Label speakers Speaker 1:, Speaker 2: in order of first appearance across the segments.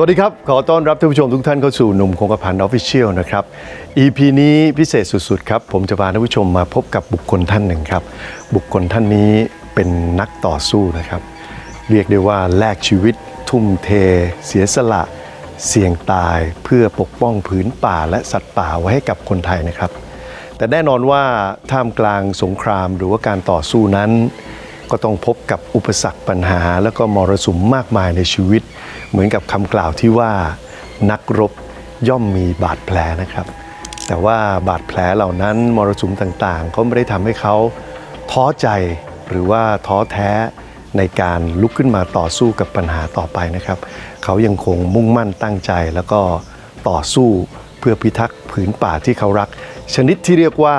Speaker 1: สวัสดีครับ ขอต้อนรับท่านผู้ชมทุกท่านเข้าสู่หนุ่มคงกระพันออฟฟิเชียลนะครับ EP นี้พิเศษสุดๆครับ ผมจะพาท่านผู้ชมมาพบกับบุคคลท่านหนึ่งครับ บุคคลท่านนี้เป็นนักต่อสู้นะครับ เรียกได้ว่าแลกชีวิต ทุ่มเท เสียสละ เสี่ยงตายเพื่อปกป้องผืนป่าและสัตว์ป่าไว้ให้กับคนไทยนะครับ แต่แน่นอนว่าท่ามกลางสงครามหรือว่าการต่อสู้นั้น ก็ต้องพบกับอุปสรรคปัญหา แล้วก็มรสุมมากมายในชีวิต เหมือนกับคำกล่าวที่ว่านักรบย่อมมีบาดแผลนะครับ แต่ว่าบาดแผลเหล่านั้นมรสุมต่างๆ ก็ไม่ได้ทำให้เขาท้อใจหรือว่าท้อแท้ในการลุกขึ้นมาต่อสู้กับปัญหาต่อไปนะครับ เขายังคงมุ่งมั่นตั้งใจแล้วก็ต่อสู้เพื่อพิทักษ์ผืนป่าที่เขารัก ชนิดที่เรียกว่า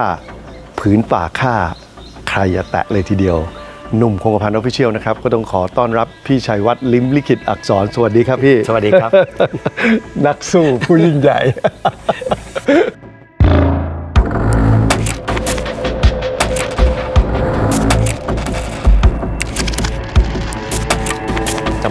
Speaker 1: ผืนป่าฆ่าใครอย่าแตะเลยทีเดียว หนุ่มคงกระพันออฟฟิเชียลนะครับ ก็ต้องขอต้อนรับพี่ชัยวัฒน์ลิมลิขิตอักษร สวัสดีครับพี่
Speaker 2: สวัสดีครับ
Speaker 1: นักสู้ผู้ยิ่งใหญ่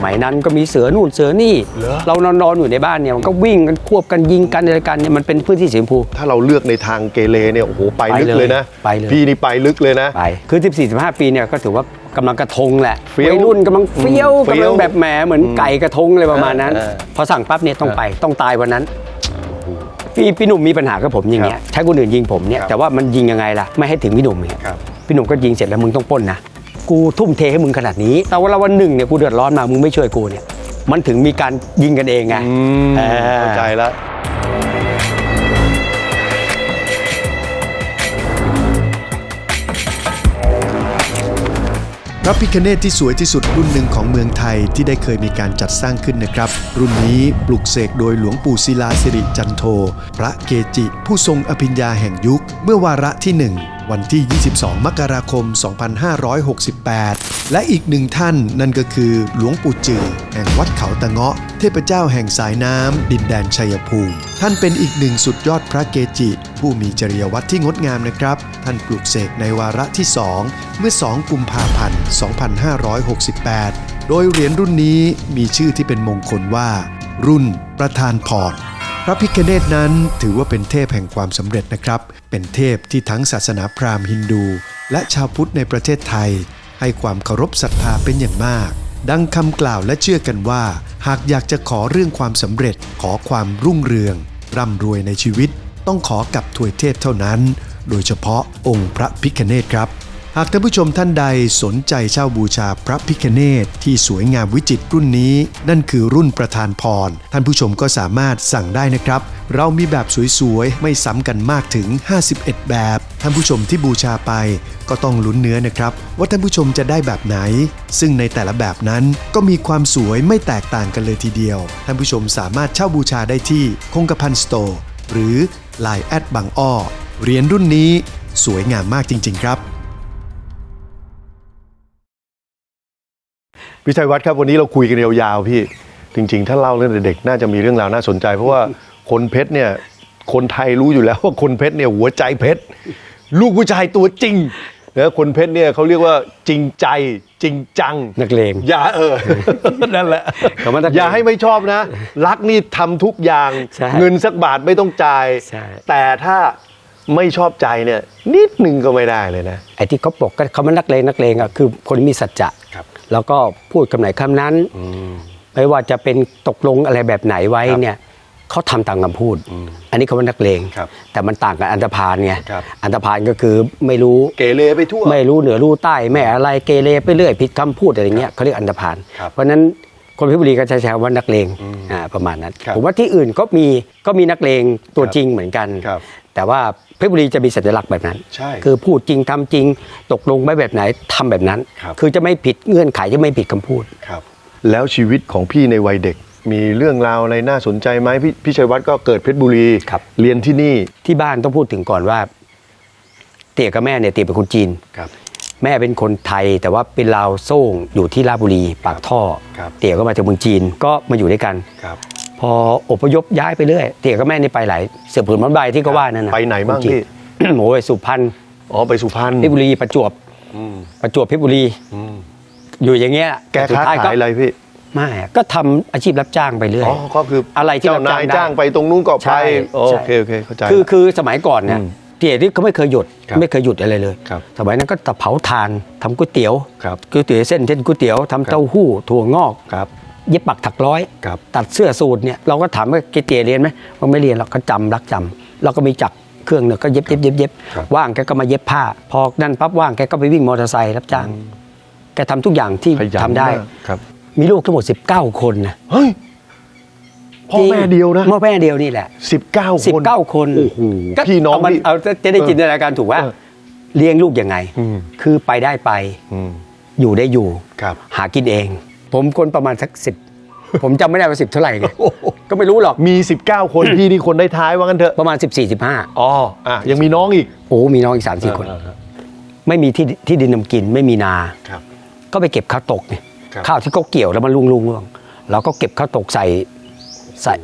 Speaker 2: มัยนั้นก็มีเสือนู่นเสือนี่
Speaker 1: เหรอ
Speaker 2: เรานอนนอนอยู่ในบ้านเนี่ยมันก็วิ่งกันควบกันยิงกันอะไรกันเนี่ยมันเป็นพื้นที่สีชมพู
Speaker 1: ถ้าเราเลือกในทางเกเรเนี่ยโอ้โหไปลึก
Speaker 2: ไปเลย
Speaker 1: เลยนะ
Speaker 2: ไปเลย
Speaker 1: พี่นี่ไปลึกเลยนะ
Speaker 2: ไปคือ 14 15 ปีเนี่ยก็ถือว่ากำลังกระทงแหละ
Speaker 1: เฟี้ยว
Speaker 2: วัยรุ่นกำลังเฟี้ยว
Speaker 1: อืมเฟี้
Speaker 2: กำ
Speaker 1: ย
Speaker 2: ลั
Speaker 1: ว
Speaker 2: งแบบแหมเหมือนไก่กระทงอะไรประมาณนั้น
Speaker 1: เออเออ
Speaker 2: พอสั่งปั๊บเนี่ยต้องไปต้องตายวันนั้น พี่พี่หนุ่มมีปัญหากับผมอย่างเงี้ยใช้คนอื่นยิงผมเนี่ย
Speaker 1: ครับ
Speaker 2: แต่ว่ามันยิงยังไงล่ะไม่ให้ถึงพี่หนุ่มเนี่ย
Speaker 1: ครับ
Speaker 2: พี่หนุ่มก็ยิงเสร็จแล้วมึงต้องปล้นนะ กูทุ่มเทให้มึงขนาดนี้ แต่ว่าวันหนึ่งเนี่ยกูเดือดร้อนมามึงไม่ช่วยกูเนี่ยมันถึงมีการยิงกันเองไง
Speaker 1: อืม
Speaker 2: เออ
Speaker 1: เข้าใจแล้ว
Speaker 3: พระพิคเนตที่สวยที่สุดรุ่นหนึ่งของเมืองไทยที่ได้เคยมีการจัดสร้างขึ้นนะครับ รุ่นนี้ปลุกเสกโดยหลวงปู่ศิลาสิริจันโท พระเกจิ ผู้ทรงอภิญญาแห่งยุค เมื่อวาระที่1 วันที่ 22 มกราคม 2568 และอีกหนึ่งท่านนั่นก็คือหลวงปู่จือแห่งวัดเขาตะเงาะ เทพเจ้าแห่งสายน้ำ ดินแดนชัยภูมิ ท่านเป็นอีกหนึ่งสุดยอดพระเกจิ ผู้มีจริยวัตรที่งดงามนะครับ ท่านปลูกเสกในวาระที่ 2 เมื่อ 2 กุมภาพันธ์ 2568 โดยเหรียญรุ่นนี้มีชื่อที่เป็นมงคลว่า รุ่นประธานพร ระพิคเนตนั้นถือว่าเป็นเทพแห่งความสำเร็จนะครับ เป็นเทพที่ทั้งศาสนาพราหมณ์ฮินดู และชาวพุทธในประเทศไทย ให้ความเคารพศรัทธาเป็นอย่างมาก ดังคำกล่าวและเชื่อกันว่า หากอยากจะขอเรื่องความสำเร็จ ขอความรุ่งเรือง ร่ำรวยในชีวิต ต้องขอกับถวยเทพเท่านั้น โดยเฉพาะองค์พระพิคเนตครับากท่านผู้ชมท่านใดสนใจเช่าบูชาพระพิคเนตที่สวยงามวิจิตรรุ่นนี้ นั่นคือรุ่นประธานพร ท่านผู้ชมก็สามารถสั่งได้นะครับ เรามีแบบสวยๆ ไม่ซ้ำกันมากถึง 51 แบบ ท่านผู้ชมที่บูชาไปก็ต้องลุ้นเนื้อนะครับ ว่าท่านผู้ชมจะได้แบบไหน ซึ่งในแต่ละแบบนั้นก็มีความสวยไม่แตกต่างกันเลยทีเดียว ท่านผู้ชมสามารถเช่าบูชาได้ที่คงกระพันสโตร์หรือ Line แอดบางอ้อเหรียญรุ่นนี้สวยงามมากจริง ๆ ครับ
Speaker 1: พี่ชัยวัฒน์ครับวันนี้เราคุยกันยาวๆพี่ จริง ๆ ถ้าเล่าเรื่องเด็กๆน่าจะมีเรื่องราวน่าสนใจ เพราะว่าคนเพชรเนี่ยคนไทยรู้อยู่แล้วว่าคนเพชรเนี่ยหัวใจเพชรลูกผู้ชายตัวจริงนะคนเพชรเนี่ยเขาเรียกว่าจริงใจจริงจัง
Speaker 2: นักเลง
Speaker 1: อย่าเออ นั่นแหละ
Speaker 2: คำว่านักเลง
Speaker 1: อย่าให้ไม่ชอบนะ รักนี่ทำทุกอย่าง
Speaker 2: ใช่
Speaker 1: เงินสักบาทไม่ต้องจ่าย
Speaker 2: ใช่
Speaker 1: แต่ถ้าไม่ชอบใจเนี่ยนิดหนึ่งก็ไม่ได้เลยนะ
Speaker 2: ไอ้ที่เขาบอกก็เขามันนักเลงนักเลงอะคือคนมีสัจจะ
Speaker 1: ครับ
Speaker 2: แล้วก็พูดคำไหนคำนั้น ไม่ว่าจะเป็นตกลงอะไรแบบไหนไว้
Speaker 1: ครับ
Speaker 2: เนี่ยเขาทำตามคำพูด อันนี้เขาว่านักเลง
Speaker 1: ครับ
Speaker 2: แต่มันต่างกับอันธพาลไง
Speaker 1: ครับ
Speaker 2: อันธพาลก็คือไม่รู้
Speaker 1: เกเรไปทั่ว
Speaker 2: ไม่รู้เหนือรู้ใต้แม่อะไรเกเรไปเรื่อยผิดคำพูดอะไรเงี้ยเขาเรียกอันธพาล
Speaker 1: ครับ
Speaker 2: เพราะฉะนั้นคนเพชรบุรีก็จะใช้คำว่านักเลงอ่าประมาณนั้น
Speaker 1: ครับ
Speaker 2: ผมว่าที่อื่นก็มีก็มีนักเลงตัวจริงเหมือนกัน
Speaker 1: ครับ
Speaker 2: แต่ว่าเพชรบุรีจะมีสัญลักษณ์แบบนั้น
Speaker 1: ใช่
Speaker 2: คือพูดจริงทำจริง ตกลงไว้แบบไหนทำแบบนั้น
Speaker 1: ครับ
Speaker 2: อจะไม่ผิดเงื่อนไขจะไม่ผิดคำพูด
Speaker 1: ครับ แล้วชีวิตของพี่ในวัยเด็ก มีเรื่องราวอะไรน่าสนใจไหมพี่พี่ชัยวัฒน์ก็เกิดเพชรบุรี
Speaker 2: ครับ
Speaker 1: เรียนที่นี่
Speaker 2: ที่บ้านต้องพูดถึงก่อนว่า เตี่ยกับแม่เนี่ยเตี่ยเป็นคนจีน
Speaker 1: ครับ
Speaker 2: แม่เป็นคนไทยแต่ว่าเป็นลาวโซ่งอยู่ที่ราชบุรีปากท่อ
Speaker 1: ครับ
Speaker 2: เตี่ยก็มาจากเมืองจีนก็มาอยู่ด้วยกัน
Speaker 1: ครับ
Speaker 2: พออพยพย้ายไปเรื่อยเตี่ยกับแม่นี่ไปหลายเสือผืนมันใบที่ก็ว่านั่นนะ
Speaker 1: ไปไหนบ้าง
Speaker 2: คจี
Speaker 1: พี่
Speaker 2: โอ้ยสุพรรณ
Speaker 1: อ๋อไปสุพรรณ
Speaker 2: เพชรบุรีประจวบ
Speaker 1: อืม
Speaker 2: ประจวบเพชรบุรี
Speaker 1: อืม
Speaker 2: อยู่อย่างเงี้ย
Speaker 1: แก
Speaker 2: สุด
Speaker 1: ค้า
Speaker 2: ท้าย
Speaker 1: ขายอะไรพี่
Speaker 2: ไม่อะก็ทำอาชีพรับจ้างไปเรื่อย
Speaker 1: อ๋อก็คืออะ
Speaker 2: ไรที่
Speaker 1: เจ้านาย
Speaker 2: รับจ้างได้
Speaker 1: จ้างไปตรงนู้นก็
Speaker 2: ใช่
Speaker 1: ไปโอ
Speaker 2: ใช่
Speaker 1: เคโอเคเข้าใจ
Speaker 2: คือ
Speaker 1: ละ
Speaker 2: คือสมัยก่อนเนี่ย
Speaker 1: อืม
Speaker 2: เตี๋ยที่เขาไม่เคยหยุด
Speaker 1: ครับ
Speaker 2: ไม่เคยหยุดอะไรเลย
Speaker 1: ครับ
Speaker 2: สมัยนั้นก็ตะเผาถ่านทำก๋วยเตี๋ยว
Speaker 1: ครับ
Speaker 2: ก๋วยเตี๋ยวเส้นเช่นก๋วยเตี๋ยวทำเต้าหู้ถั่วงอก
Speaker 1: ครับ
Speaker 2: เย็บปักถักร้อย
Speaker 1: ครับ
Speaker 2: ตัดเสื้อสูทเนี่ยเราก็ถามว่าเกเตี๋ยเรียนไหมมันไม่เรียนเราก็จำรักจำเราก็มีจักรเครื่องเนี่ยก็เย็บเย็บเย็บเย็บ
Speaker 1: ครับ
Speaker 2: ว่างแกก็มาเย็บผ้า พอนั่นปั๊บว่างแกก็ไปวิ่งมอเตอร์ไซค์รับจ้างแกทำทุกอย่างที่
Speaker 1: ขยัน
Speaker 2: ทำได้
Speaker 1: มากครับ
Speaker 2: มีลูกทั้งหมด 19 คนนะ
Speaker 1: เฮ้ยพ่อ
Speaker 2: จริง
Speaker 1: แม่เดียวนะ
Speaker 2: พ่อแม่เดียวนี่แหละ
Speaker 1: สิบเก้าคน
Speaker 2: 19 คน
Speaker 1: โอ้โห
Speaker 2: ก็
Speaker 1: พี่น้อง
Speaker 2: เามัน
Speaker 1: ที่
Speaker 2: เอาจะได้จินตนาการถูกว่า
Speaker 1: เออ
Speaker 2: เลี้ยงลูกยังไง
Speaker 1: อืม
Speaker 2: คือไปได้ไป
Speaker 1: อืม
Speaker 2: อยู่ได้อยู่
Speaker 1: ครับ
Speaker 2: หากินเอง ผมคนประมาณสักสิบผมจำไม่ได้ว่าสิบเท่าไหร่ไงก็ไม่รู้หรอก
Speaker 1: มี 19 คนพี่นี่คนได้ท้ายว่ากันเถอะ
Speaker 2: ประมาณ 14 15
Speaker 1: อ๋ออะยังมีน้องอีก
Speaker 2: โอ้มีน้องอีก3 4คน
Speaker 1: อ่าอ่า
Speaker 2: ไม่มีที่ที่ดินนำกินไม่มีนา
Speaker 1: ครับ
Speaker 2: ก็ไปเก็บข้าวตกเนี่ย
Speaker 1: ครับ
Speaker 2: ข้าวที่เขาเกี่ยวแล้วมันลุงลุงลุงเราก็เก็บข้าวตกใส่ใส่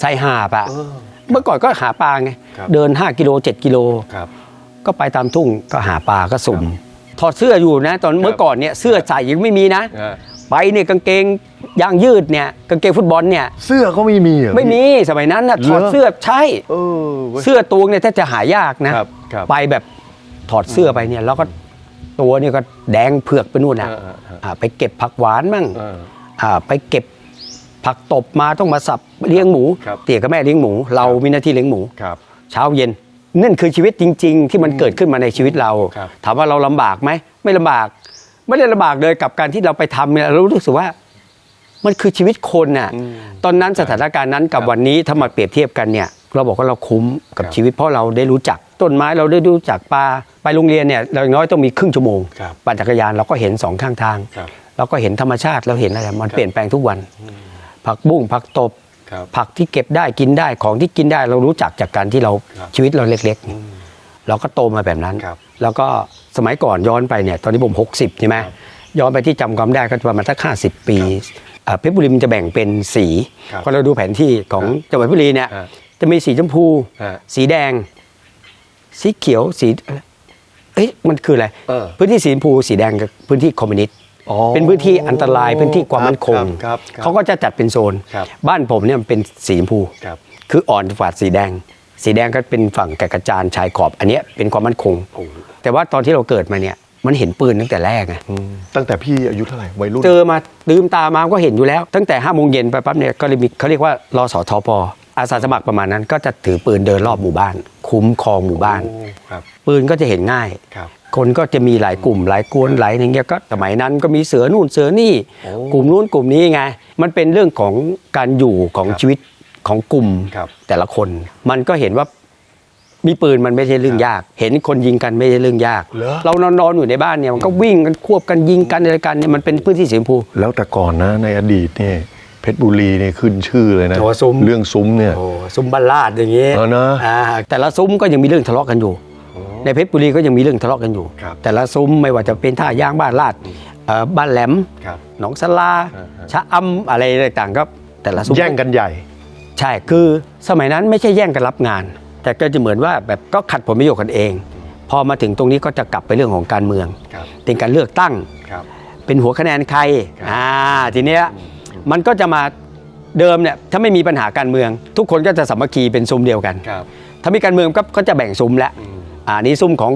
Speaker 2: ใส่หาบอะ
Speaker 1: เออ
Speaker 2: เมื่อก่อนก็หาปลาไง
Speaker 1: ครับ
Speaker 2: เดิน 5กิโล7กิโล
Speaker 1: ครับ
Speaker 2: ก็ไปตามทุ่งก็หาปลาก็สุ่มถอดเสื้ออยู่นะ ตอนเมื่อก่อนเนี่ยเสื้อใส่ยังไม่มีนะ
Speaker 1: อ่า
Speaker 2: ไปเนี่ยกางเกงยางยืดเนี่ยกางเกงฟุตบอลเนี่ย
Speaker 1: เสื้อก็ไม่มีเหรอ
Speaker 2: ไม่มีสมัยนั้นนะ
Speaker 1: เหรอ
Speaker 2: ถอดเสื้อใช่
Speaker 1: เออเว้ย
Speaker 2: เสื้อตัวเนี่ยถ้าจะหายากนะครับ
Speaker 1: ครับ
Speaker 2: ไปแบบถอดเสื้อไปเนี่ยแล้วก็ตัวเนี่ยก็แดงเผือกไปนู่นนะ
Speaker 1: อ่าอ่าอ่า
Speaker 2: อ่าไปเก็บผักหวานมั่ง
Speaker 1: อ่า
Speaker 2: อ่าไปเก็บผักตบมาต้องมาสับเลี้ยงหมู
Speaker 1: ครับ
Speaker 2: เตี๋ยกับแม่เลี้ยงหมู เรามีหน้าที่เลี้ยงหมู
Speaker 1: ครับ
Speaker 2: เช้าเย็นนั่นคือชีวิตจริง ๆ ที่มันเกิดขึ้นมาในชีวิตเรา
Speaker 1: ครับ
Speaker 2: ถามว่าเราลำบากไหมไม่ลำบาก ไม่ได้ลำบากเลยกับการที่เราไปทำเนี่ยเรารู้สึกว่ามันคือชีวิตคนน่ะ
Speaker 1: อืม
Speaker 2: ตอนนั้นสถานการณ์นั้นกับวันนี้ถ้ามาเปรียบเทียบกันเนี่ยเราบอกว่าเราคุ้มกับ
Speaker 1: ครับ
Speaker 2: ชีวิตเพราะเราได้รู้จัก ต้นไม้เราได้รู้จักปลาไปโรงเรียนเนี่ยเราอย่างน้อยต้องมีครึ่งชั่วโมง
Speaker 1: ครับ
Speaker 2: ปั่นจักรยานเราก็เห็นสองข้างทาง
Speaker 1: ครับ
Speaker 2: เราก็เห็นธรรมชาติเราเห็นอะไรมันเปลี่ยนแปลงทุกวัน ผักบุ้งผักตบ
Speaker 1: ครับ
Speaker 2: ผักที่เก็บได้กินได้ของที่กินได้เรารู้จักจากการที่เรา
Speaker 1: ครับ
Speaker 2: ชีวิตเราเล็ก ๆ เราก็โตมาแบบนั้น
Speaker 1: ครับ
Speaker 2: แล้วก็สมัยก่อนย้อนไปเนี่ยตอนนี้ผม 60 ใช่ไหม
Speaker 1: ครับ
Speaker 2: ย้อนไปที่จำความได้ก็ประมาณสัก50ปีอ่าเพชรบุรีมันจะแบ่งเป็นสี
Speaker 1: ครับ
Speaker 2: พอเราดูแผนที่ของ
Speaker 1: ครับ
Speaker 2: จังหวัดเพชรบุรีเนี่ย
Speaker 1: ฮะ
Speaker 2: จะมีสีชมพู
Speaker 1: ฮะ
Speaker 2: สีแดง สีเขียวสีอะไรเอ๊ะมันคืออะไร
Speaker 1: เออ
Speaker 2: พื้นที่สีชมพูสีแดงกับพื้นที่คอมมิวนิสต์
Speaker 1: อ๋อ
Speaker 2: เป็นพื้นที่อันตรายพื้นที่ความมั่นคง
Speaker 1: ครับครับ
Speaker 2: เขาก็จะจัดเป็นโซน
Speaker 1: ครับ
Speaker 2: บ้านผมเนี่ยมันเป็นสีชมพู
Speaker 1: ครับ
Speaker 2: คืออ่อนกว่าสีแดง สีแดงก็เป็นฝั่งแก่กระจานชายขอบ อันเนี้ยเป็นความมั่นคง
Speaker 1: โอ้
Speaker 2: แต่ว่าตอนที่เราเกิดมาเนี่ยมันเห็นปืนตั้งแต่แรกไง
Speaker 1: อืมตั้งแต่พี่อายุเท่าไหร่วัยรุ่น
Speaker 2: เจอมาลืมตามาก็เห็นอยู่แล้ว ตั้งแต่5้าโมงเย็นไปปั๊บเนี่ยก็เลยมีเขาเรียกว่ารอสอทอปออาสาสมัครประมาณนั้น ก็จะถือปืนเดินรอบหมู่บ้าน คุ้มครองหมู่บ้าน
Speaker 1: โอ้ครับ
Speaker 2: ปืนก็จะเห็นง่าย
Speaker 1: ครับ
Speaker 2: คนก็จะมีหลายกลุ่มหลายกวนหลายอย่างเงี้ยก็สมัยนั้นก็มีเสือนู่นเสือนี่
Speaker 1: โอ้
Speaker 2: กลุ่มนู้นกลุ่มนี้ไง มันเป็นเรื่องของการอยู่ของ
Speaker 1: ครับ
Speaker 2: ชีวิต ของกลุ่ม
Speaker 1: ครับ
Speaker 2: แต่ละคน มันก็เห็นว่ามีปืนมันไม่ใช่เรื่องยาก เห็นคนยิงกันไม่ใช่เรื่องยาก
Speaker 1: เหรอ
Speaker 2: เรานอนนอนอยู่ในบ้านเนี่ยมันก็วิ่งกันควบกันยิงกันอะไรกันเนี่ยมันเป็นพื้นที่สีชมพู
Speaker 1: แล้วแต่ก่อนนะในอดีตเนี่ยเพชรบุรีเนี่ยขึ้นชื่อเลยนะ
Speaker 2: โอ้ซุ้ม
Speaker 1: เรื่องซุ้มเนี่ย
Speaker 2: โอ้ซุ้มบ้านลาดอย่างเงี้ย
Speaker 1: เออนะ
Speaker 2: อ่าแต่ละซุ้มก็ยังมีเรื่องทะเลาะกันอยู่ ในเพชรบุรีก็ยังมีเรื่องทะเลาะกันอยู่
Speaker 1: ครับ
Speaker 2: แต่ละซุ้มไม่ว่าจะเป็นท่ายางบ้านลาดเอ่อบ้านแหลม
Speaker 1: ครับ
Speaker 2: หนองสลา
Speaker 1: อ่าฮะ
Speaker 2: ชะอำอะไรต่างๆก็แต่ละซุ้ม
Speaker 1: แย่งกันใหญ่
Speaker 2: ใช่คือสมัยนั้นไม่ใช่แย่งกันรับงาน แต่ก็จะเหมือนว่าแบบก็ขัดผลประโยชน์กันเอง พอมาถึงตรงนี้ก็จะกลับไปเรื่องของการเมือง
Speaker 1: ครับ
Speaker 2: เป็นการเลือกตั้ง
Speaker 1: ครับ
Speaker 2: เป็นหัวคะแนนใคร
Speaker 1: ครับ
Speaker 2: อ่าทีเนี้ยมันก็จะมาเดิมเนี่ยถ้าไม่มีปัญหาการเมือง ทุกคนก็จะสามัคคีเป็นซุ้มเดียวกัน
Speaker 1: ครับ
Speaker 2: ถ้ามีการเมืองก็ก็จะแบ่งซุ้มแล้ว
Speaker 1: อืม
Speaker 2: อ่านี่ซุ้มของ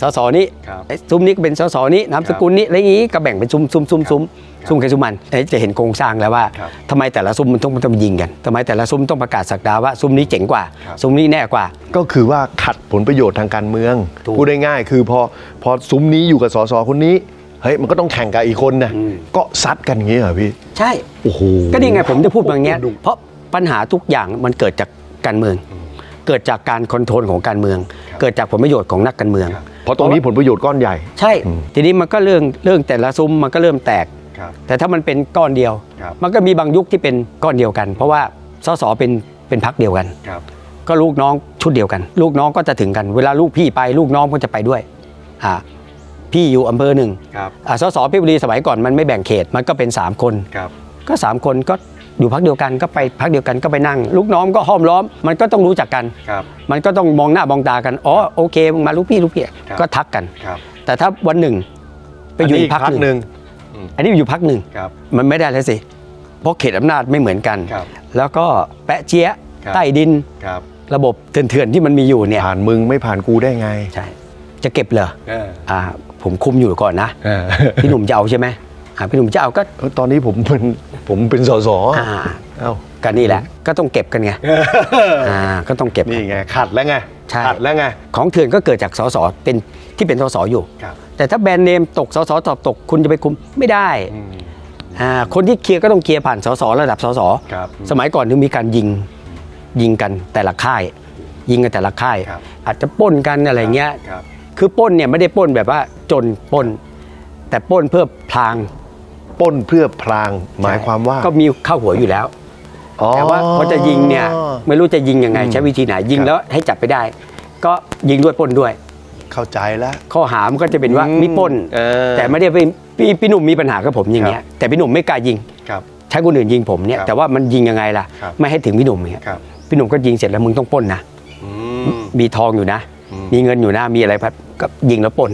Speaker 2: สสนี้
Speaker 1: ครับ
Speaker 2: ไอ้ซุ้มนี้ก็เป็นสสนี้นามสกุลนี้อะไรอย่างงี้ก็แบ่งเป็นซุ้มซุ้มซุ้มซุ้มซุ้มใครซุ้มมันเอ้ยจะเห็นโครงสร้างแล้วว่า
Speaker 1: ครับ
Speaker 2: ทำไมแต่ละซุ้มมันต้องมันต้องยิงกันทำไมแต่ละซุ้มต้องประกาศสักดาว่าซุ้มนี้เจ๋งกว่า
Speaker 1: ครับ
Speaker 2: ซุ้มนี้แน่กว่า
Speaker 1: ก็คือว่าขัดผลประโยชน์ทางการเมือง
Speaker 2: ถูก
Speaker 1: พูดได้ง่ายคือพอพอซุ้มนี้อยู่กับสสคนนี้เฮ้ยมันก็ต้องแข่งกับอีกคนนะ
Speaker 2: อืม
Speaker 1: ก็ซัดกันอย่างนี้เหรอพี่
Speaker 2: ใช่
Speaker 1: โอ้โห
Speaker 2: ก็นี่ไงผมจะพูดแบบเนี้ย
Speaker 1: ดุ
Speaker 2: เพราะปัญหาทุกอย่างมันเกิดจากการเมือง เกิดจากการคอนโทรลของการเมือง เกิดจากผลประโยชน์ของนักการเมือง
Speaker 1: ครับเพราะตรงนี้ผลประโยชน์ก้อนใหญ่
Speaker 2: ใช่
Speaker 1: อืม
Speaker 2: ทีนี้มันก็เรื่องเรื่องแต่ละซุ้มมันก็เริ่มแตก
Speaker 1: ครับ
Speaker 2: แต่ถ้ามันเป็นก้อนเดียว
Speaker 1: ครับ
Speaker 2: มันก็มีบางยุคที่เป็นก้อนเดียวกัน เพราะว่าสสเป็นเป็นพักเดียวกัน
Speaker 1: ครับ
Speaker 2: ก็ลูกน้องชุดเดียวกัน ลูกน้องก็จะถึงกัน เวลาลูกพี่ไปลูกน้องก็จะไปด้วยอ่าพี่อยู่อำเภอหนึ่ง
Speaker 1: ครับ
Speaker 2: อ่าสสเพชรบุรีสมัยก่อนมันไม่แบ่งเขตมันก็เป็น 3 คน
Speaker 1: ครับ
Speaker 2: ก็ 3 คนก็ อยู่พักเดียวกันก็ไปพักเดียวกันก็ไปนั่ง ลูกน้องก็ห้อมล้อม มันก็ต้องรู้จักกัน
Speaker 1: ครับ
Speaker 2: มันก็ต้องมองหน้ามองตากันอ๋อโอเคมึงมาลูกพี่ลูกพี่
Speaker 1: ครับ
Speaker 2: ก็ทักกัน
Speaker 1: ครับ
Speaker 2: แต่ถ้าวันหนึ่ง ไปอยู่อีกพักหนึ่ง
Speaker 1: หนึ่ง
Speaker 2: อันนี้อยู่พักหนึ่ง
Speaker 1: ครับ
Speaker 2: มันไม่ได้แล้วสิเพราะเขตอำนาจไม่เหมือนกัน
Speaker 1: ครับ
Speaker 2: แล้วก็แปะเจี๊ยะ
Speaker 1: ครับ
Speaker 2: ใต้ดิน
Speaker 1: ครับ
Speaker 2: ระบบเถื่อนๆที่มันมีอยู่เนี่ย
Speaker 1: ผ่านมึงไม่ผ่านกูได้ไง
Speaker 2: ใช่จะเก็บเหรอ
Speaker 1: เออ
Speaker 2: อ่าผมคุมอยู่ก่อนนะ
Speaker 1: เออ
Speaker 2: พี่หนุ่มจะเอาใช่ไหมอ่า พี่หนุ่มจะเอาก็
Speaker 1: เออตอนนี้ผมเป็นผมเป็นสส
Speaker 2: อ่า
Speaker 1: เอ้า
Speaker 2: ก็นี่แหละ ก็ต้องเก็บกันไงอ่าก็ต้องเก็บ
Speaker 1: นี่ไงขัดแล้วไง
Speaker 2: ใช่
Speaker 1: ขัดแล้วไง
Speaker 2: ของเถื่อนก็เกิดจากสสเป็นที่เป็นสสอยู่
Speaker 1: ครับ
Speaker 2: แต่ถ้าแบรนด์เนมตกสสตอบตกคุณจะไปคุมไม่ได้
Speaker 1: อืม
Speaker 2: อ่าคนที่เคลียร์ก็ต้องเคลียร์ผ่านสสระดับสส
Speaker 1: ครับ
Speaker 2: สมัยก่อนถึงมีการยิงยิงกันแต่ละค่าย ยิงกันแต่ละค่าย
Speaker 1: ครับ
Speaker 2: อาจจะปล้นกันอะไรเงี้ย
Speaker 1: ครับ
Speaker 2: คือปล้นเนี่ยไม่ได้ปล้นแบบว่าจนปล้น แต่ปล้นเพื่อพลาง
Speaker 1: ปล้นเพื่อพลางหมายความว่า
Speaker 2: ก็มีเข้าหัวอยู่แล้ว
Speaker 1: อ๋อ
Speaker 2: แต่ว่าพอจะยิงเนี่ยไม่รู้จะยิงยังไง
Speaker 1: อืม
Speaker 2: ใช้วิธีไหนยิง
Speaker 1: ครับ
Speaker 2: แล้วให้จับไปได้ ก็ยิงด้วยปล้นด้วย
Speaker 1: เข้าใจแล้ว
Speaker 2: ข้อหามันก็จะเป็นว่า
Speaker 1: อืม
Speaker 2: มีปล้น
Speaker 1: เออ
Speaker 2: แต่ไม่ได้ไปพี่พี่หนุ่มมีปัญหากับผมอย่างเงี้ยแต่พี่หนุ่มไม่กล้ายิง
Speaker 1: ครับ
Speaker 2: ใช้คนอื่นยิงผมเนี่ย
Speaker 1: ครับ
Speaker 2: แต่ว่ามันยิงยังไงล่ะ
Speaker 1: ครับ
Speaker 2: ไม่ให้ถึงพี่หนุ่มเนี่ย
Speaker 1: ครับ
Speaker 2: พี่หนุ่มก็ยิงเสร็จแล้วมึงต้องปล้นนะ
Speaker 1: อืม
Speaker 2: มีทองอยู่นะ
Speaker 1: อืม
Speaker 2: มีเงินอยู่นะมีอะไรพัดก็ยิงแล้วปล้น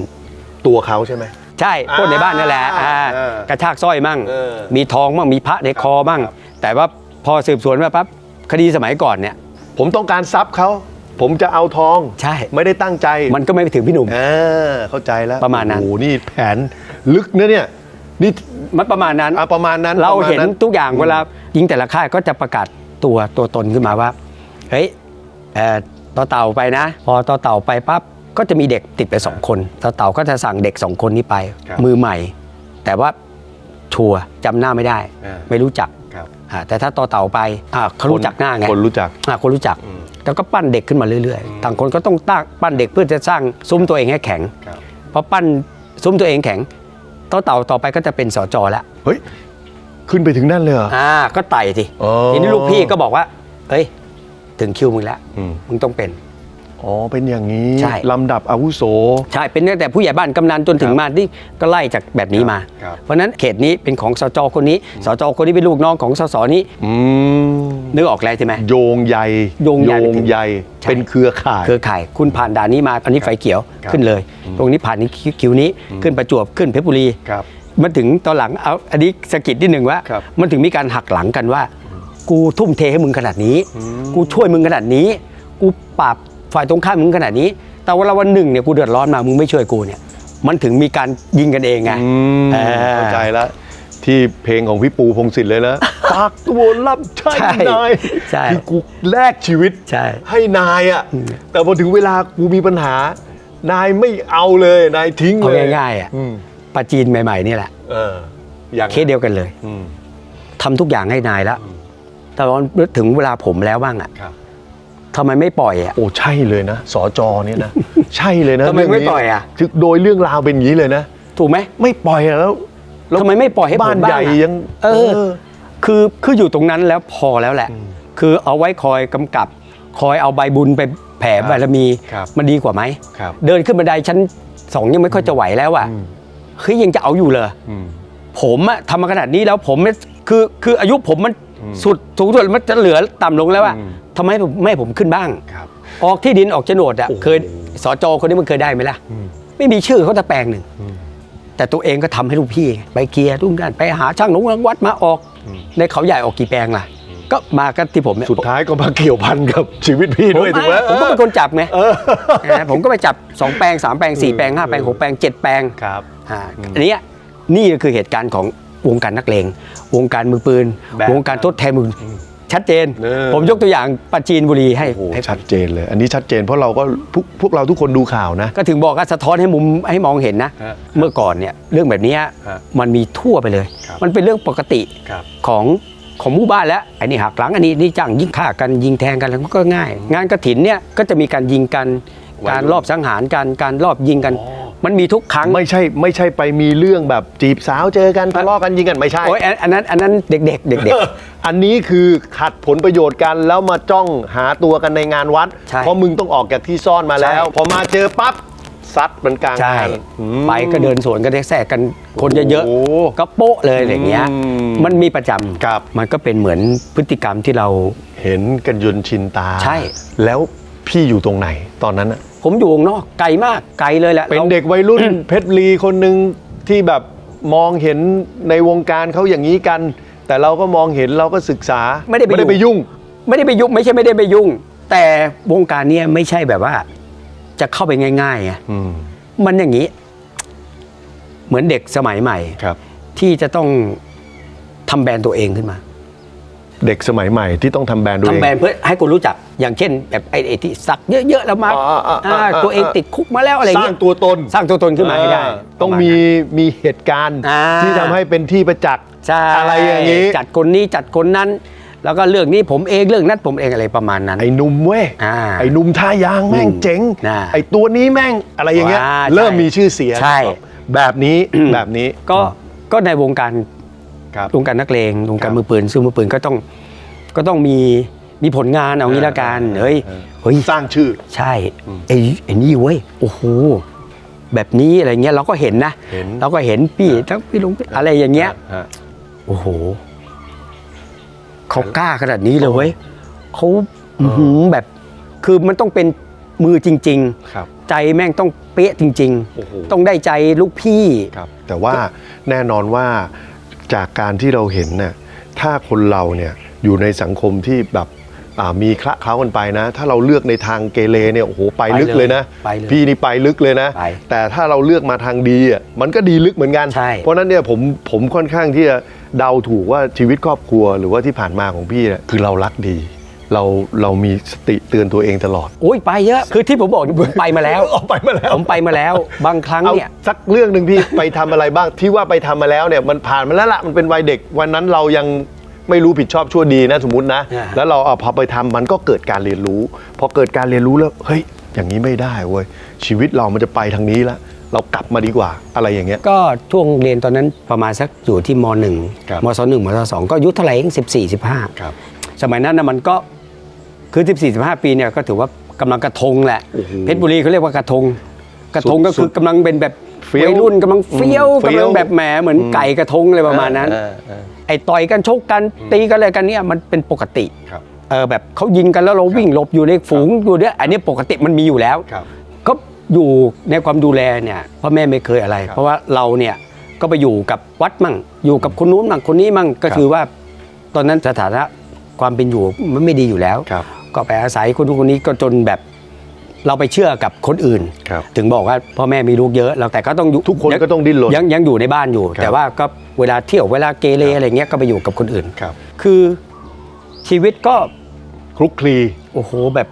Speaker 1: ตัวเขาใช่ไหม
Speaker 2: ใช่ปล้นในบ้านนั่นแหละ
Speaker 1: อ่า
Speaker 2: อ่า
Speaker 1: เออก
Speaker 2: ระชากสร้อยมั่ง
Speaker 1: เออ
Speaker 2: มีทองมั่งมีพระในคอมั่ง
Speaker 1: ครับ
Speaker 2: แต่ว่าพอสืบสวนมาปั๊บคดีสมัยก่อนเนี่ย
Speaker 1: ผมต้องการทรัพย์เขา ผมจะเอาทอง
Speaker 2: ใช่
Speaker 1: ไม่ได้ตั้งใจ
Speaker 2: มันก็ไม่ไปถึงพี่หนุ่ม
Speaker 1: อ่าเข้าใจแล้ว
Speaker 2: ประมาณนั้น
Speaker 1: โอ้โหนี่แผนลึกนะเนี่ยนี่
Speaker 2: มันประมาณนั้น
Speaker 1: อะประมาณนั้น
Speaker 2: เรา
Speaker 1: ประมณ
Speaker 2: เห็นทุกอย่างเวลายิงแต่ละค่ายก็จะประกาศตัวตัวตนขึ้นมาว่า เฮ้ยเอ่อต่อเต่าไปนะ พอต่อเต่าไปปั๊บ ก็จะมีเด็กติดไปสองคนต่อเต่าก็จะสั่งเด็กสองคนนี้ไป
Speaker 1: ครับ
Speaker 2: มือใหม่ แต่ว่าชัวร์จำหน้าไม่ได้
Speaker 1: อ่า
Speaker 2: ไม่รู้จัก
Speaker 1: ครับ
Speaker 2: อ่าแต่ถ้าต่อเต่าไปอ่าเขารู้จักหน้าไง
Speaker 1: คนรู้จัก
Speaker 2: อ่าคนรู้จัก
Speaker 1: อืม
Speaker 2: แล้วก็ปั้นเด็กขึ้นมาเรื่อยๆ ต่างคนก็ต้องตั้งปั้นเด็กเพื่อจะสร้างซุ้มตัวเองให้แข็ง
Speaker 1: ครับ
Speaker 2: พอปั้นซุ้มตัวเองแข็งต่อเต่าต่อไปก็จะเป็นสจแล้ว
Speaker 1: เฮ้ย ขึ้นไปถึงนั่นเลยเหรอ
Speaker 2: อ่าก็ไต่สิ
Speaker 1: อ๋อ
Speaker 2: ทีนี้ลูกพี่ก็บอกว่าเฮ้ยถึงคิวมึงแล้ว
Speaker 1: อืม
Speaker 2: มึงต้องเป็น
Speaker 1: อ๋อเป็นอย่างนี้
Speaker 2: ใช่
Speaker 1: ลำดับอาวุโส
Speaker 2: ใช่เป็นตั้งแต่ผู้ใหญ่บ้านกำนันจนถึง
Speaker 1: ครับ
Speaker 2: มาที่ก็ไล่จากแบบนี้มา
Speaker 1: ครับ
Speaker 2: เพราะฉะนั้นเขตนี้เป็นของสจคนนี้สจคนนี้เป็นลูกน้องของสสนี้
Speaker 1: อืม
Speaker 2: นึกออกแล้วใช่ไหม
Speaker 1: โยงใย
Speaker 2: โยงใยไปถึง
Speaker 1: ใย
Speaker 2: ใช่
Speaker 1: เป็นเครือข่าย
Speaker 2: เครือข่ายคุณผ่านด่านนี้มาอันนี้ไฟเขียว
Speaker 1: ครับ
Speaker 2: ขึ้นเลย ตรงนี้ผ่านนี้คิวนี้ขึ้นประจวบขึ้นเพชรบุรี
Speaker 1: ครับ
Speaker 2: มันถึงตอนหลังเอาอันนี้สะกิดนิดหนึ่งว่า
Speaker 1: ครับ
Speaker 2: มันถึงมีการหักหลังกันว่า กูทุ่มเทให้มึงขนาดนี้ กูช่วยมึงขนาดนี้ กูปราบ ฝ่ายตรงข้ามมึงขนาดนี้ แต่เวลาวันหนึ่งเนี่ยกูเดือดร้อนมามึงไม่ช่วยกูเนี่ย มันถึงมีการยิงกันเองไง
Speaker 1: อืม
Speaker 2: เออ
Speaker 1: เข้าใจแล้วที่เพลงของพี่ปูพงศิษฐ์เลยนะปากตัวรับใช่
Speaker 2: ใช่
Speaker 1: นาย
Speaker 2: ใช่
Speaker 1: คือกูแลกชีวิต
Speaker 2: ใช่
Speaker 1: ให้นายอะแต่พอถึงเวลากูมีปัญหา นายไม่เอาเลยนายทิ้ง
Speaker 2: เอา
Speaker 1: เลย
Speaker 2: ง่ายๆอะ
Speaker 1: อืม
Speaker 2: ปาจีนใหม่ๆนี่แหละ
Speaker 1: เอออย่าง
Speaker 2: เคสเดียวกันเลย
Speaker 1: อืม
Speaker 2: ทำทุกอย่างให้นายแล้ว
Speaker 1: อืม
Speaker 2: แต่ว่าถึงเวลาผมแล้วบ้างอะ
Speaker 1: ครับ
Speaker 2: ทำไมไม่ปล่อยอะ
Speaker 1: โอ้ใช่เลยนะสอจอเนี่ยนะ ใช่เลยนะ
Speaker 2: ทำไม
Speaker 1: เรื่ง
Speaker 2: ไม่
Speaker 1: นี้
Speaker 2: ปล่อยอะ
Speaker 1: คือโดยเรื่องราวเป็นอย่างนี้เลยนะ
Speaker 2: ถูกไหม
Speaker 1: ไม่ปล่อยอะแล้วแล้ว
Speaker 2: ทำไมไม่ปล่อยให้ผม
Speaker 1: บ้าน
Speaker 2: บ้าง
Speaker 1: ใหญ่
Speaker 2: อะ
Speaker 1: ยัง
Speaker 2: เออ คือคืออยู่ตรงนั้นแล้วพอแล้วแหละ คือเอาไว้คอยกำกับ คอยเอาใบบุญไปแผ่บารมี
Speaker 1: ครับ
Speaker 2: มันดีกว่าไหม
Speaker 1: ครับ
Speaker 2: เดินขึ้นบันไดชั้นสองยังไม่ค่อยจะไหวแล้วอะ
Speaker 1: อืม
Speaker 2: เฮ้ยยังจะเอาอยู่เลย
Speaker 1: อืม
Speaker 2: ผมอะทำมาขนาดนี้แล้วผมไม่คือคืออายุผมมัน
Speaker 1: อืม
Speaker 2: สุดสูงสุดมันจะเหลือต่ำลงแล้วอะ
Speaker 1: อืม
Speaker 2: ทำไมผมไม่ให้ผมขึ้นบ้าง
Speaker 1: ครับ
Speaker 2: ออกที่ดินออกโฉนดอะ
Speaker 1: โอ้โห
Speaker 2: เคยสจคนนี้มันเคยได้ไหมล่ะ
Speaker 1: อืม
Speaker 2: ไม่มีชื่อเขาแต่แปลงหนึ่ง
Speaker 1: อืม
Speaker 2: แต่ตัวเองก็ทำให้ลูกพี่ไงไปเกียร์ทุกด้านไปหาช่างหลงรังวัดมาออก
Speaker 1: อืม
Speaker 2: ในเขาใหญ่ออกกี่แปลงล่ะ ก็มากันที่ผมเนี่ย
Speaker 1: สุดท้ายก็มาเกี่ยวพันกับชีวิตพี่ด้วย
Speaker 2: ผม
Speaker 1: ถูกไหม
Speaker 2: ผมก็เป็นคนจับไง
Speaker 1: เออ
Speaker 2: นะผมก็ไปจับ 2 แปลง 3 แปลง 4 แปลง 5 แปลง 6 แปลง 7 แปลง
Speaker 1: ครับ
Speaker 2: อ่าอันเนี้ยนี่ก็คือเหตุการณ์ของวงการนักเลง วงการมือปืน
Speaker 1: แบบ
Speaker 2: วงการทดแทนมืออชัดเจน
Speaker 1: เออ
Speaker 2: ผมยกตัวอย่างปราจีนบุรีให้
Speaker 1: โอ้โห
Speaker 2: ให้
Speaker 1: ชัดเจนเลย อันนี้ชัดเจนเพราะเราก็พวกพวกเราทุกคนดูข่าวนะ
Speaker 2: ก็ถึงบอกว่าสะท้อนให้มุมให้มองเห็นนะ
Speaker 1: ฮะ
Speaker 2: เมื่อก่อนเนี่ยเรื่องแบบเนี้ย
Speaker 1: ฮะ
Speaker 2: มันมีทั่วไปเลย
Speaker 1: ครับ
Speaker 2: มันเป็นเรื่องปกติ
Speaker 1: ครับ
Speaker 2: ของของหมู่บ้านแล้วไอ้นี่หักหลังอันนี้นี่จ้างยิงฆ่ากันยิงแทงกันแล้วก็ง่าย งานกระถินเนี่ยก็จะมีการยิงกัน
Speaker 1: วัยรุ่น
Speaker 2: การรอบสังหารกันการรอบยิงกัน มันมีทุกครั้ง
Speaker 1: ไม่ใช่ไม่ใช่ไปมีเรื่องแบบจีบสาวเจอกันทะเลาะกันยิงกันไม่ใช่
Speaker 2: โอ้ยอันอันนั้นอันนั้นเด็กๆเด็ก
Speaker 1: อันนี้คือขัดผลประโยชน์กันแล้วมาจ้องหาตัวกันในงานวัด
Speaker 2: ใช่
Speaker 1: เพราะมึงต้องออกจากที่ซ่อนมาแล้ว
Speaker 2: ใช่
Speaker 1: พอมาเจอปั๊บซัดมันกลาง
Speaker 2: ๆใช่
Speaker 1: งานอืม
Speaker 2: ไปก็เดินสวนกันแทรกกันคนเยอะ
Speaker 1: โอ้โห
Speaker 2: ๆก็โป๊ะเลยอย่างเงี้ย
Speaker 1: อืม
Speaker 2: มันมีประจำ
Speaker 1: ครับ
Speaker 2: มันก็เป็นเหมือนพฤติกรรมที่เรา
Speaker 1: เห็นกันยนชินตา
Speaker 2: ใช่
Speaker 1: แล้วพี่อยู่ตรงไหนตอนนั้นน่ะ
Speaker 2: ผมอยู่วงนอกไกลมากไกลเลยแหละ
Speaker 1: เป็น
Speaker 2: รา
Speaker 1: เด็กวัยรุ่น เพชรบุรีคนหนึ่งที่แบบมองเห็นในวงการเขาอย่างนี้กัน แต่เราก็มองเห็นเราก็ศึกษา
Speaker 2: ไม่ได้ไป
Speaker 1: ไปยุ่ง
Speaker 2: ไม่ได้ไปยุ่งไม่ใช่ไม่ได้ไปยุ่ง แต่วงการเนี้ยไม่ใช่แบบว่า จะเข้าไปง่ายๆไง
Speaker 1: อืม
Speaker 2: มันอย่างนี้ เหมือนเด็กสมัยใหม่
Speaker 1: ครับ
Speaker 2: ที่จะต้องทำแบรนด์ตัวเองขึ้นมา
Speaker 1: เด็กสมัยใหม่ที่ต้องทำแบรนด์ตัว
Speaker 2: ทำ
Speaker 1: เอง
Speaker 2: แบรนด์เพื่อให้คนรู้จัก อย่างเช่นแบบไอ้ไอ้ที่สักเยอะๆแล้วมา
Speaker 1: อ๋ออ๋ออ๋ออ๋อ
Speaker 2: อ่า ตัวเองติดคุกมาแล้วอะไร
Speaker 1: สร้า
Speaker 2: เงี้
Speaker 1: ง
Speaker 2: ย
Speaker 1: ตัวตน
Speaker 2: สร้างตัวตนขึ้นมาให้ได้
Speaker 1: อ่ต้อง
Speaker 2: ประาณ
Speaker 1: มี
Speaker 2: นั้น
Speaker 1: มีเหตุการณ์
Speaker 2: อ่า
Speaker 1: ที่ทำให้เป็นที่ประจักษ์
Speaker 2: ใช่
Speaker 1: อะไรอย่างนี้
Speaker 2: จัดคนนี้จัดคนนั้น แล้วก็เรื่องนี้ผมเองเรื่องนั้นผมเองอะไรประมาณนั้น
Speaker 1: ไอ้หนุ่มเว้ย
Speaker 2: อ่า
Speaker 1: ไอ้หนุ่มท่ายางแม่ง
Speaker 2: อืม
Speaker 1: เจ๋ง
Speaker 2: น่ะ
Speaker 1: ไอ้ตัวนี้แม่งอะไรอย่างเงี้ย
Speaker 2: ว้า
Speaker 1: เริ่ม
Speaker 2: ใช่
Speaker 1: มีชื่อเสียง
Speaker 2: ใช่
Speaker 1: แบบนี้ แบบนี้
Speaker 2: ก็ก็ในวงการ
Speaker 1: ครับ
Speaker 2: วงการนักเลงวงการ
Speaker 1: ครับ
Speaker 2: มือปืนซึ่งมือปืนก็ต้องก็ต้องมี มีผลงานเอางี้ละกันเฮ้ย
Speaker 1: เออ
Speaker 2: เฮ้ย
Speaker 1: สร้างชื่อ
Speaker 2: ใช่
Speaker 1: อืม
Speaker 2: ไอ้ไอ้นี่เว้ยโอ้โหแบบนี้อะไรเงี้ยเราก็เห็นนะ
Speaker 1: เห็น
Speaker 2: เราก็เห็นพี่ทั้งพี่ลุงอะไรอย่างเงี้ย
Speaker 1: ฮะ
Speaker 2: โอ้โหเขากล้าขนาดนี้เลยเว้ยเขาอื้อหือแบบคือมันต้องเป็นมือจริง
Speaker 1: ครับ
Speaker 2: ๆใจแม่งต้องเป๊ะจริง
Speaker 1: โอ้โห
Speaker 2: ๆต้องได้ใจลูกพี่
Speaker 1: ครับแต่ว่าแน่นอนว่าจากการที่เราเห็นเนี่ยถ้าคนเราเนี่ยอยู่ในสังคมที่แบบอ่า มีคละเคล้ากันไปนะ ถ้าเราเลือกในทางเกเรเนี่ยโอ้โหไปลึกเลยนะ
Speaker 2: ไปเลย
Speaker 1: พี่นี่ไปลึกเลยนะ
Speaker 2: ไป
Speaker 1: แต่ถ้าเราเลือกมาทางดีอะมันก็ดีลึกเหมือนกัน
Speaker 2: ใช่
Speaker 1: เพราะฉะนั้นเนี่ยผมผมค่อนข้างที่จะเดาถูกว่าชีวิตครอบครัวหรือว่าที่ผ่านมาของพี่เนี่ยคือเรารักดี เราเรามีสติเตือนตัวเองตลอด
Speaker 2: โอ้ยไปเยอะ คือที่ผมบอกผมไปมาแล้ว
Speaker 1: ออกไปมาแล้ว
Speaker 2: ผมไปมาแล้ว บางครั้ง
Speaker 1: เอา
Speaker 2: เนี่ย
Speaker 1: สักเรื่องหนึ่งพี่ ไปทำอะไรบ้างที่ว่าไปทำมาแล้วเนี่ยมันผ่านมาแล้วละมันเป็นวัยเด็กวันนั้นเรายัง ไม่รู้ผิดชอบชั่วดีนะสมมตินะ
Speaker 2: อ่า
Speaker 1: แล้วเราเอาพอไปทำมันก็เกิดการเรียนรู้ พอเกิดการเรียนรู้แล้วเฮ้ยอย่างนี้ไม่ได้เว้ยชีวิตเรามันจะไปทางนี้ละเรากลับมาดีกว่าอะไรอย่างเงี้ย
Speaker 2: ก็ช่วงเรียนตอนนั้นประมาณสักอยู่ที่มหนึ่ง
Speaker 1: ครับ
Speaker 2: มศหนึ่งมศสองก็อายุเท่าไหร่เองสิบสี่สิบห้า
Speaker 1: ครับ
Speaker 2: สมัยนั้นนะมันก็คือสิบสี่สิบห้าปีเนี่ยก็ถือว่ากำลังกระทงแหละ
Speaker 1: โอ้โห
Speaker 2: เพชรบุรีเขาเรียกว่ากระทง กระทงก็
Speaker 1: สุ
Speaker 2: คื
Speaker 1: ด
Speaker 2: อกำลังเป็นแบบ
Speaker 1: เฟี้ยว
Speaker 2: วัยรุ่นกำลังเฟี้ยว
Speaker 1: อืมเฟี้
Speaker 2: กำ
Speaker 1: ยว
Speaker 2: ลังแบบแหมเหมือนไก่กระทงอะไรประมาณนั้น
Speaker 1: เออเออ
Speaker 2: ไอ้ต่อยกันชกกันตีกันอะไรกันเนี่ยมันเป็นปกติ
Speaker 1: ครับ
Speaker 2: เออแบบเขายิงกันแล้วเราวิ่งหลบอยู่ในฝูงอยู่เนี่ยอันนี้ปกติมันมีอยู่แล้ว
Speaker 1: ครับ
Speaker 2: ก็อยู่ในความดูแลเนี่ยพ่อแม่ไม่เคยอะไร
Speaker 1: ครับ
Speaker 2: เพราะว่าเราเนี่ยก็ไปอยู่กับวัดมั่ง อยู่กับคนนู้นมั่งคนนี้มั่งก็
Speaker 1: ครับ
Speaker 2: คือว่า ตอนนั้นสถานะความเป็นอยู่มันไม่ดีอยู่แล้ว
Speaker 1: ครับ
Speaker 2: ก็ไปอาศัยคนนู้นคนนี้ก็จนแบบ เราไปเชื่อกับคนอื่น
Speaker 1: ครับ
Speaker 2: ถึงบอกว่าพ่อแม่มีลูกเยอะเราแต่ก็ต้องอยู่
Speaker 1: ทุกคน
Speaker 2: ยัง
Speaker 1: ก็ต้องดิ้นรน
Speaker 2: ยังยังอยู่ในบ้านอยู่
Speaker 1: ครับ
Speaker 2: แต่ว่าก็เวลาเที่ยวเวลาเกเร
Speaker 1: ครับ
Speaker 2: อะไรเงี้ยก็ไปอยู่กับคนอื่น
Speaker 1: ครับ
Speaker 2: คือชีวิตก็
Speaker 1: คลุกคลี
Speaker 2: โอ้โหแบบ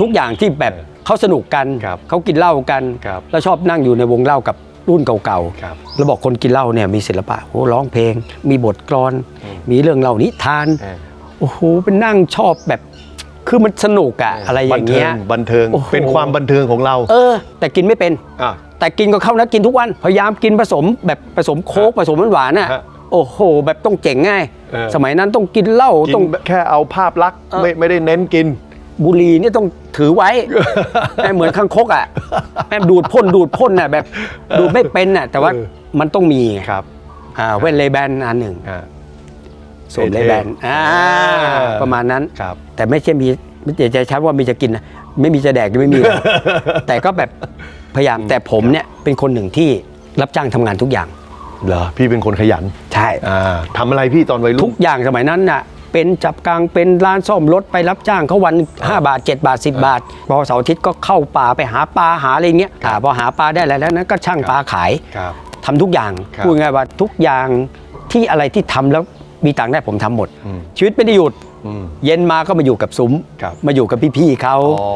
Speaker 2: ทุกอย่างที่แบบเขาสนุกกัน
Speaker 1: ครับ
Speaker 2: เขากินเหล้ากัน
Speaker 1: ครับ
Speaker 2: แล้วชอบนั่งอยู่ในวงเล่ากับรุ่นเก่า
Speaker 1: ครับ
Speaker 2: ๆแล้วบอกคนกินเหล้าเนี่ยมีศิลปะโอ้ร้องเพลง มีบทกลอน
Speaker 1: อืม
Speaker 2: มีเรื่องเล่านิทาน
Speaker 1: เออ
Speaker 2: โอ้โหเป็นนั่งชอบแบบ คือมันสนุกอะอะไรอย่างเงี้ย
Speaker 1: บันเทิง
Speaker 2: โอ้โห
Speaker 1: เป็นความบันเทิงของเรา
Speaker 2: เออ แต่กินไม่เป็น
Speaker 1: อะ
Speaker 2: แต่กินก็เข้านะกินทุกวันพยายามกินผสมแบบผสมโค้กผสมหวานๆน่ะ
Speaker 1: ฮะ
Speaker 2: โอ้โห แบบต้องเจ๋งง่าย
Speaker 1: เออ
Speaker 2: สมัยนั้นต้องกินเหล้า
Speaker 1: กิน
Speaker 2: ต้อง
Speaker 1: แค่เอาภาพลักษณ์
Speaker 2: เออ
Speaker 1: ไม่ไม่ได้เน้นกิน
Speaker 2: บุหรี่นี่ต้องถือไว้ แม่เหมือนข้างคกอะแม่ดูดพ่นดูดพ่นน่ะแบบดูดไม่เป็นน่ะแต่ว่า
Speaker 1: เออ
Speaker 2: มันต้องมีไง
Speaker 1: ครับ
Speaker 2: อ่าเว้นเลแบนอันหนึ่ง
Speaker 1: อ่า
Speaker 2: สวมเลแบนอ่าประมาณนั้น
Speaker 1: ครับ
Speaker 2: แต่ไม่ใช่มีไม่ใช่จะชัดว่ามีจะกินนะไม่มีจะแดกไม่มีแต่ก็แบบพยายามแต่ผมเนี่ยเป็นคนหนึ่งที่รับจ้างทำงานทุกอย่าง
Speaker 1: เหรอ พี่เป็นคนขยัน
Speaker 2: ใช่
Speaker 1: อ่าทำอะไรพี่ตอนวัยรุ่น
Speaker 2: ทุกอย่างสมัยนั้นน่ะเป็นจับกลางเป็นร้านซ่อมรถไปรับจ้างเขาวัน 5 บาท 7 บาท 10 บาท พอเสาร์อาทิตย์ก็เข้าป่าไปหาปลาหาอะไรเงี้ยอ่าพอหาปลาได้แล้วนั้นก็ช่างปลาขาย
Speaker 1: ครับ
Speaker 2: ทำทุกอย่าง
Speaker 1: ครับ
Speaker 2: พูดง่ายๆว่าทุกอย่างที่อะไรที่ทำแล้ว มีตังค์ได้ผมทำหมด
Speaker 1: อืม
Speaker 2: ชีวิตไม่ได้หยุด
Speaker 1: อืม
Speaker 2: เย็นมาก็มาอยู่กับซุ้ม
Speaker 1: ครับ
Speaker 2: มาอยู่กับพี่ๆเขา
Speaker 1: อ๋อ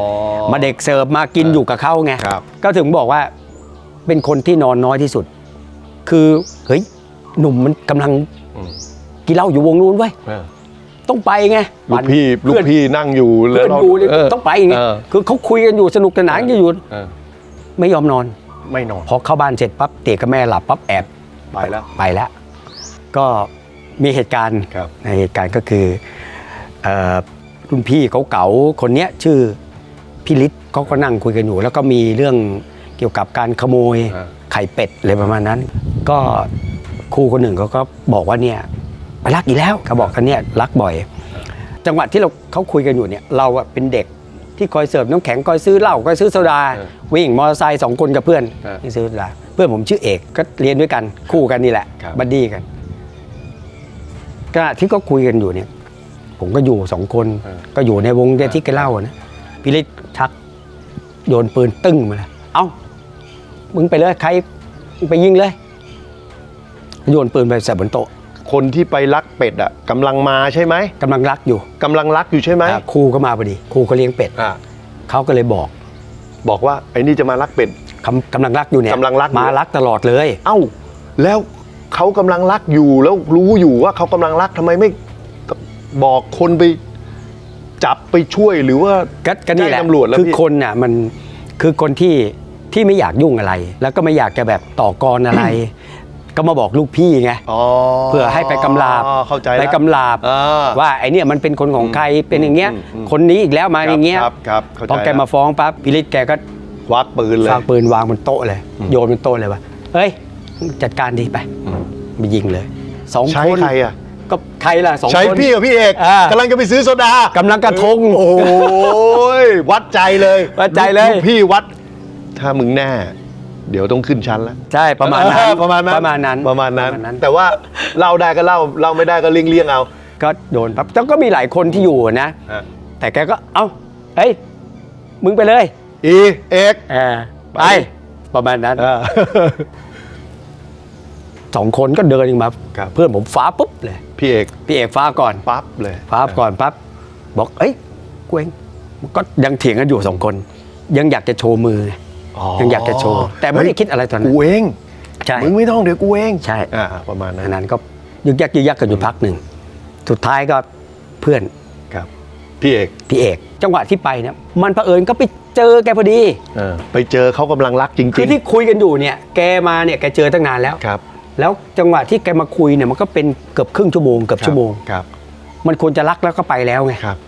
Speaker 2: มาเด็กเสิร์ฟมากิน
Speaker 1: เออ
Speaker 2: อ
Speaker 1: อ
Speaker 2: ยู่กับเขาไง
Speaker 1: ครับ
Speaker 2: ก็ถึงบอกว่าเป็นคนที่นอนน้อยที่สุด คือเฮ้ยหนุ่มมันกำลัง
Speaker 1: อืม
Speaker 2: กินเหล้าอยู่วงนู้นเว้ย
Speaker 1: เออ
Speaker 2: ต้องไปไง
Speaker 1: ลูกพี่ลู
Speaker 2: เพื่
Speaker 1: ก
Speaker 2: อน
Speaker 1: พี่นั่งอยู่แล้
Speaker 2: เพื่
Speaker 1: ว
Speaker 2: อน
Speaker 1: เรา
Speaker 2: ดูเลย
Speaker 1: เออ
Speaker 2: ต้องไปอย่างเงี้ย
Speaker 1: เออ
Speaker 2: คือเขาคุยกันอยู่สนุกสนานกันอยู่
Speaker 1: เออ
Speaker 2: ไม่ยอมนอน
Speaker 1: ไม่นอน
Speaker 2: พอเข้าบ้านเสร็จปั๊บเตี๋ยกับแม่หลับปั๊บแอบ
Speaker 1: ไปแล้ว
Speaker 2: ไปแล้ว ก็ มีเหตุการณ์
Speaker 1: ครับ
Speaker 2: ในเหตุการณ์ก็คือเอ่อรุ่นพี่เขาเก๋าๆคนเนี้ยชื่อพี่ฤทธิ์เขาก็นั่งคุยกันอยู่ แล้วก็มีเรื่องเกี่ยวกับการขโมย
Speaker 1: อ่า
Speaker 2: ไข่เป็ดอะไรประมาณนั้น ก็ครูคนหนึ่งเขาก็บอกว่าเนี่ยไปรักอีกแล้วเขาบอกกันเนี่ยรักบ่อย จังหวะที่เราเขาคุยกันอยู่เนี่ยเราอะเป็นเด็กที่คอยเสิร์ฟน้ำแข็งคอยซื้อเหล้าคอยซื้อโซดา
Speaker 1: เออ
Speaker 2: วิ่งมอเตอร์ไซค์สองคนกับเพื่อน
Speaker 1: เออ
Speaker 2: ที่ซื้อโซดาเพื่อนผมชื่อเอกก็เรียนด้วยกันคู่กันนี่แหละ
Speaker 1: ครับ
Speaker 2: บัดดี้กัน ขณะที่ก็คุยกันอยู่เนี่ย ผมก็อยู่สองคน
Speaker 1: เออ
Speaker 2: ก็อยู่ในวงเดียวที่แกเล่าอะนะพี่ฤทธิ์ชักโยนปืนตึ้งมาเลยเอ้ามึงไปเลยใครมึงไปยิงเลย โยนปืนไปใส่บนโต๊ะ
Speaker 1: คนที่ไปลักเป็ดอะกำลังมาใช่ไหม
Speaker 2: กำลังรักอยู่
Speaker 1: กำลังลักอยู่ใช่ไหม
Speaker 2: อะครูก็มาพอดีครูเขาเลี้ยงเป็ด
Speaker 1: อ่า
Speaker 2: เขาก็เลยบอก
Speaker 1: บอกว่าไอ้นี่จะมาลักเป็ด
Speaker 2: กำกำลังรักอยู่เนี่ย
Speaker 1: กำลังรักอยู่
Speaker 2: มารักตลอดเลย
Speaker 1: เอ้า แล้ว เขากำลังลักอยู่แล้วรู้อยู่ว่าเขากำลังลักทำไมไม่บอกคนไปจับไปช่วยหรือว่า
Speaker 2: ก็ก็นี่แหละ
Speaker 1: แจ้งตำรวจแล้ว
Speaker 2: คือ
Speaker 1: พี่
Speaker 2: คนน่ะมันคือคนที่ที่ไม่อยากยุ่งอะไร แล้วก็ไม่อยากจะแบบต่อกรอะไร ก็มาบอกลูกพี่ไง
Speaker 1: อ๋อ
Speaker 2: เพื่อให้ไปกำลาบ
Speaker 1: เข้าใจ
Speaker 2: ไป
Speaker 1: แล้ว
Speaker 2: กำลาบ
Speaker 1: อ่า
Speaker 2: ว่าไอเนี่ยมันเป็นคนของใครเป็นอย่างเงี้ย
Speaker 1: อืมอืม
Speaker 2: คนนี้อีกแล้วมาอย่างเงี้ย
Speaker 1: ครับครับเข้าใจ
Speaker 2: พอแกมาฟ้องปั๊บพิริศแกก็
Speaker 1: ควักปืนเลย
Speaker 2: ฝากปืนวางบนโต๊ะเลย
Speaker 1: อืม
Speaker 2: โยนบนโต๊ะเลยว่าเฮ้ยจัดการดีไป
Speaker 1: อืม
Speaker 2: ไปยิงเลยสอง
Speaker 1: ใช้
Speaker 2: คน
Speaker 1: ใครอะ
Speaker 2: ก็ใครล่ะสองคน
Speaker 1: ใช้พี่กับพี่เอก
Speaker 2: อ่ากำ
Speaker 1: ลังจะไปซื้อโซดากำ
Speaker 2: ลังกระทง
Speaker 1: โอ้ยวัดใจเลย
Speaker 2: วัดใจเลย
Speaker 1: กพี่วัด ถ้ามึงแน่เดี๋ยวต้องขึ้นชั้นแล้ว
Speaker 2: ใช่ประมาณนั้น
Speaker 1: เออประมาณนั้น
Speaker 2: ประมาณนั้น
Speaker 1: ประมาณนั้น แต่ว่าเล่าได้ก็เล่าเล่าไม่ได้ก็เลี่ยงเลี่ยงๆเอา
Speaker 2: ก็โดนปั๊บแล้วก็มีหลายคนที่อยู่นะ แต่แกก็เอ้าเฮ้ยมึงไปเลย
Speaker 1: อีเอก
Speaker 2: เออไปประมาณนั้น
Speaker 1: อ่า
Speaker 2: สองคนก็เดินมา
Speaker 1: ครับ
Speaker 2: เพื่อนผมฟ้าปุ๊บเลย
Speaker 1: พี่เอก
Speaker 2: พี่เอกฟ้าก่อน
Speaker 1: ปั๊บเลย
Speaker 2: ฟ้าก่อนปั๊บบอกเอ้ยกูเองก็ยังเถียงกันอยู่สองคน ยังอยากจะโชว์มือไงยังอยากจะโชว์ แต่ไม่ได้คิดอะไรตอนนั้น
Speaker 1: กูเอง
Speaker 2: ใช่
Speaker 1: มึงไม่ต้องเดี๋ยวกูเอง
Speaker 2: ใช่
Speaker 1: อ่าประมาณนั้
Speaker 2: อั
Speaker 1: น
Speaker 2: นนั้นก็ยึกยักยึกยักกันอยู่พักหนึ่งสุดท้ายก็เพื่อน
Speaker 1: ครับพี่เอก
Speaker 2: พี่เอก จังหวะที่ไปเนี่ยมันเผอิญก็ไปเจอแกพอดี
Speaker 1: เออไปเจอเขากำลังรักจริงๆ
Speaker 2: คือที่คุยกันอยู่เนี่ย แกมาเนี่ยแกเจอตั้งนานแล้ว
Speaker 1: ครับ
Speaker 2: แล้วจังหวะที่แกมาคุยเนี่ยมันก็เป็นเกือบครึ่งชั่วโมงเกือบชั่วโมง
Speaker 1: ครับ
Speaker 2: มันควรจะรักแล้วก็ไปแล้วไง
Speaker 1: ครับ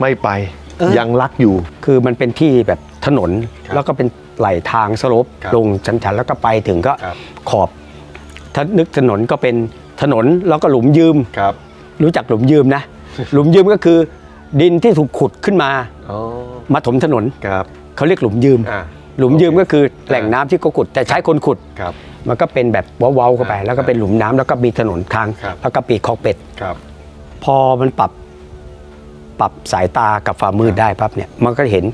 Speaker 1: ไม่ไป
Speaker 2: เออ
Speaker 1: ยังรักอยู่
Speaker 2: คือมันเป็นที่แบบถนน
Speaker 1: ครับ
Speaker 2: แล้วก็เป็นไหลทางสลบ
Speaker 1: ครับ
Speaker 2: ลงชันๆแล้วก็ไปถึงก็
Speaker 1: ครับ
Speaker 2: ขอบ ถ้านึกถนนก็เป็นถนนแล้วก็หลุมยืม
Speaker 1: ครับ
Speaker 2: รู้จักหลุมยืมนะ หลุมยืมก็คือ ดินที่ถูกขุดขึ้นมา
Speaker 1: อ๋อ
Speaker 2: มาถมถนน
Speaker 1: ครับ
Speaker 2: เขาเรียกหลุมยืม
Speaker 1: อ่า
Speaker 2: หลุมยืมก็คือแหล่งน้ำที่เขาขุด แต่ใช้คนขุด
Speaker 1: ครับ
Speaker 2: มันก็เป็นแบบเว้าๆเข้าไป
Speaker 1: อ่า
Speaker 2: แล้วก็เป็นหลุมน้ำแล้วก็มีถนนทาง
Speaker 1: ครับ
Speaker 2: แล้วก็ปีกคอกเป็ด
Speaker 1: ครับ
Speaker 2: พอมันปรับปรับสายตากับฝ่ามืดได้ปั๊บเนี่ย มันก็เห็น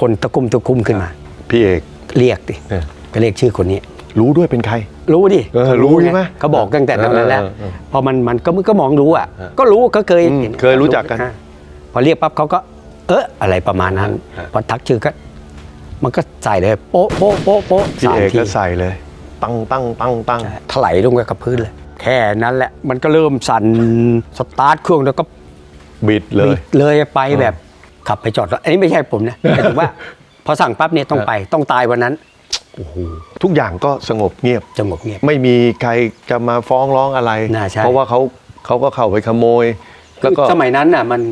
Speaker 2: คนตะคุ่มตะคุ่มขึ้นมา
Speaker 1: พี่เอก
Speaker 2: เรียกดิ
Speaker 1: เออ
Speaker 2: ก็เรียกชื่อคนนี้
Speaker 1: รู้ด้วยเป็นใคร
Speaker 2: รู้ดิ
Speaker 1: เออรู้ใช่ไหม
Speaker 2: เขาบอกตั้งแต่นั้นแล้ว
Speaker 1: เออเออเออ
Speaker 2: พอมันมันก็มันก็มองรู้อะ
Speaker 1: เออ
Speaker 2: ก็รู้ก็เคย
Speaker 1: อืม
Speaker 2: ห็น
Speaker 1: เคยรู้จักกัน
Speaker 2: อะพอเรียกปั๊บเขาก็ เอออะไรประมาณนั้น
Speaker 1: เออ
Speaker 2: พอทักชื่อก็ มันก็ใส่เลย โป๊ะโป๊ะโป๊ะโป๊ะ
Speaker 1: พี่
Speaker 2: สาม
Speaker 1: เอก
Speaker 2: ที
Speaker 1: ก็ใส่เลย ตั้งตั้งตั้งตั้ง
Speaker 2: ถลายลงไปกับพื้นเลย แค่นั้นแหละมันก็เริ่มสั่นสตาร์ทเครื่องแล้วก็
Speaker 1: บิดเลย
Speaker 2: บิดเลยไปแบบขับไปจอดรถอันนี้ไม่ใช่ผมนะหมายถึงว่า พอสั่งปั๊บเนี่ยต้องไปต้องตายวันนั้น
Speaker 1: ทุกอย่างก็สงบเงียบ
Speaker 2: สงบเงียบ
Speaker 1: ไม่มีใครจะมาฟ้องร้องอะไร
Speaker 2: น่าใช่
Speaker 1: เพราะว่าเขาเขาก็เข้าไปขโมย
Speaker 2: คื
Speaker 1: แล้ว
Speaker 2: อ
Speaker 1: ก็
Speaker 2: สมัยนั้นน่ะ มัน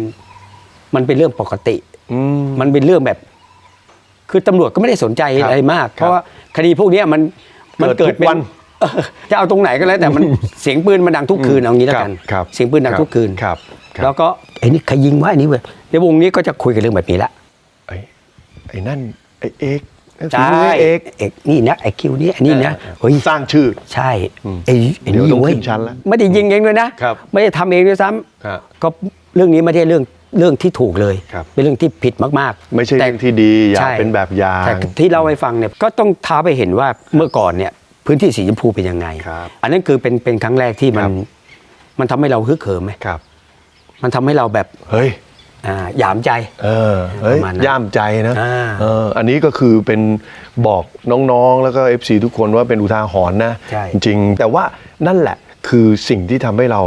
Speaker 2: มันเป็นเรื่องปกติ
Speaker 1: อืม
Speaker 2: มันเป็นเรื่องแบบ คือตำรวจก็ไม่ได้สนใจ
Speaker 1: ครับ
Speaker 2: อะไรมาก
Speaker 1: ครับ
Speaker 2: เพราะว่าคดีพวกเนี้ยมัน มัน
Speaker 1: เกิ
Speaker 2: เกิ
Speaker 1: ด
Speaker 2: ด
Speaker 1: ทุก
Speaker 2: เป็น
Speaker 1: วัน
Speaker 2: เออจะเอาตรงไหนก็แล้วแต่มันเสียงปืนมันดังทุกคืนเอางี้แล้วกัน
Speaker 1: ครับ
Speaker 2: เสียงปืนดังทุกคืน
Speaker 1: ครับครับ
Speaker 2: แล้วก็ไอ้นี่ใครยิงวะไอ้นี่เว้ยในวงนี้ก็จะคุยกันเรื่องแบบนี้ละ
Speaker 1: ไอ้ไอ้นั่นไอ้เอกนั่น
Speaker 2: ใช่
Speaker 1: ฝีมือเอก
Speaker 2: เอกนี่นะไอ้คิวนี่ไอ้นี่นะ
Speaker 1: เออ
Speaker 2: เฮ้ย
Speaker 1: สร้างชื่อ
Speaker 2: ใช่
Speaker 1: อืม
Speaker 2: ไอ้ไอ้
Speaker 1: เดี๋ยว
Speaker 2: นี่
Speaker 1: ต้อง
Speaker 2: เว้ย
Speaker 1: ขึ้นชั้นแล้ว
Speaker 2: ไม่ได้ยิงเองด้วยนะครับไม่ได้ทำเองด้วยซ้ำ
Speaker 1: ครับ
Speaker 2: ก็เรื่องนี้ไม่ใช่เรื่อง เรื่องที่ถูกเลย
Speaker 1: ครับ
Speaker 2: เป็นเรื่องที่ผิดมากๆ
Speaker 1: ไม่ใช่
Speaker 2: แต่
Speaker 1: เรื่องที่ดีอย่า
Speaker 2: ใช่
Speaker 1: เป็นแบบอย่าง
Speaker 2: แต่ที่เล่าให้ฟังเนี่ยก็ต้องท้าไปเห็นว่าเมื่อก่อนเนี่ยพื้นที่สีชมพูเป็นยังไง
Speaker 1: ครับ
Speaker 2: อันนั้นคือเป็นเป็นครั้งแรกที่มั
Speaker 1: ครั
Speaker 2: น
Speaker 1: บ
Speaker 2: มันทำให้เราฮึกเหิมไหม
Speaker 1: ครับ
Speaker 2: มันทำให้เราแบบ
Speaker 1: เฮ้ย
Speaker 2: อ่าหยามใจ
Speaker 1: เออเฮ้ย
Speaker 2: ประมาณนั้น
Speaker 1: ย่ามใจนะ
Speaker 2: อ่า
Speaker 1: เอออันนี้ก็คือเป็นบอกน้องๆ แล้วก็ FC ทุกคนว่าเป็นอุทาหรณ์นะ
Speaker 2: ใช่
Speaker 1: จริงๆแต่ว่านั่นแหละคือสิ่งที่ทำให้เรา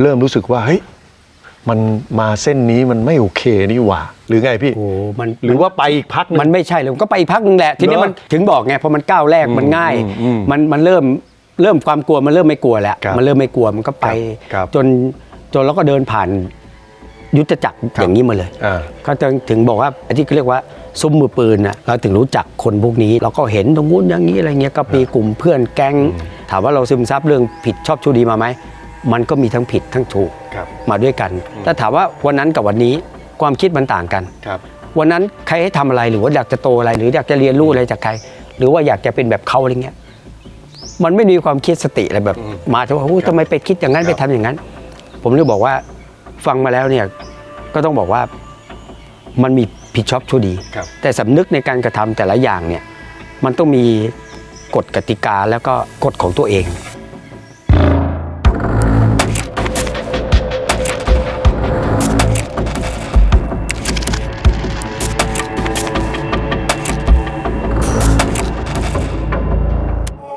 Speaker 1: เริ่มรู้สึกว่า เฮ้ย มันมาเส้นนี้มันไม่โอเคนี่หว่า หรือไงพี่
Speaker 2: โอ้มัน
Speaker 1: หรือว่าไปอีกพักหง
Speaker 2: มันไม่ใช่เลยมันก็ไปอีกพักหนึงแหละ ทีนี้
Speaker 1: เหรอ
Speaker 2: มันถึงบอกไงพอมันก้าวแรก
Speaker 1: อืม
Speaker 2: มันง่าย
Speaker 1: อืมอืม
Speaker 2: มันมันเริ่มเริ่มความกลัวมันเริ่มไม่กลัวแล้ว
Speaker 1: ครับ
Speaker 2: มันเริ่มไม่กลัวมันก็ไป
Speaker 1: ครับ
Speaker 2: จนจนเราก็เดินผ่านยุทธจักร
Speaker 1: ครับ
Speaker 2: อย่างนี้มาเลย
Speaker 1: อ่า
Speaker 2: ก็ถึงถึงบอกว่าไอ้ที่เขาเรียกว่าซุ้มมือปืนนะเราถึงรู้จักคนพวกนี้ เราก็เห็นตรงนู้นอย่างนี้อะไรเงี้ยก็มีกลุ่มเพื่อนแก๊งถามว่าเราซึมซับเรื่องผิดชอบชั่วดีมาไหม มันก็มีทั้งผิดทั้งถูก
Speaker 1: ครับ
Speaker 2: มาด้วยกันแต่ถามว่าวันนั้นกับวันนี้ความคิดมันต่างกัน
Speaker 1: ครับ
Speaker 2: วันนั้นใครให้ทำอะไรหรือว่าอยากจะโตอะไร หรืออยากจะเรียนรู้อะไรจากใคร หรือว่าอยากจะเป็นแบบเขาอะไรเงี้ยมันไม่มีความคิดสติอะไรแบบ มาถึงว่าอุ๊ยทำไมไปคิดอย่างนั้น
Speaker 1: ครับ
Speaker 2: ไปทำอย่างนั้นผผมเลยบอกว่าฟังมาแล้วเนี่ยก็ต้องบอกว่ามันมีผิดชอบชั่วดี
Speaker 1: ครับ
Speaker 2: แต่สำนึกในการกระทำแต่ละอย่างเนี่ยมันต้องมีกฎกติกาแล้วก็กฎของตัวเอง